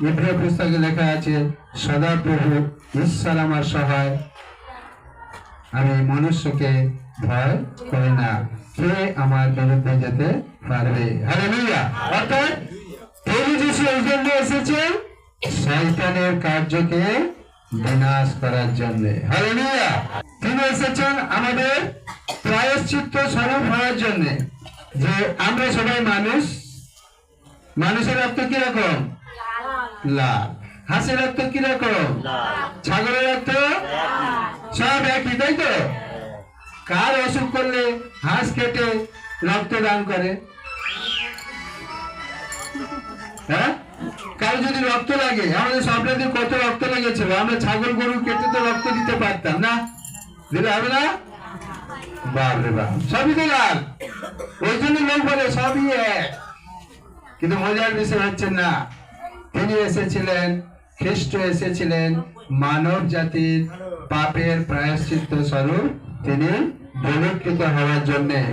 ইব্রিয় পুস্তকে লেখা আছে সদা প্রভু ঈশ্বর আমার সহায়। আমি মনুষ্যকে ভয় করি না। কে আমার বিরুদ্ধে যেতে পারবে? অর্থাৎ শয়তানের কার্যকে বিনাশ করার জন্য। হালেলুয়া। তিনি এসেছেন আমাদের প্রায়শ্চিত্ত স্বরূপ হওয়ার জন্য। যে আমরা সবাই মানুষ, মানুষের অর্থ কীরকম? লাল। হাঁসের রক্ত কীরকম ছাগলের রক্ত সব একই তাই তো? কার অসুখ করলে হাঁস কেটে রক্ত দান করে? হ্যাঁ? কারও যদি রক্ত লাগে? আমাদের কত রক্ত লেগেছিল? আমরা ছাগল গরু কেটে তো রক্ত দিতে পারতাম না? দিলে হবে না? বাপরে বাপ। সবই তো লাল। ওই জন্য লোক বলে সবই এক। কিন্তু মজার বিষয় হচ্ছে না। তিনি এসেছিলেন খ্রিস্ট এসেছিলেন মানব জাতির পাপের প্রায়শ্চিত্ত স্বরূপ তিনি বিলক্ষিত হওয়ার জন্য।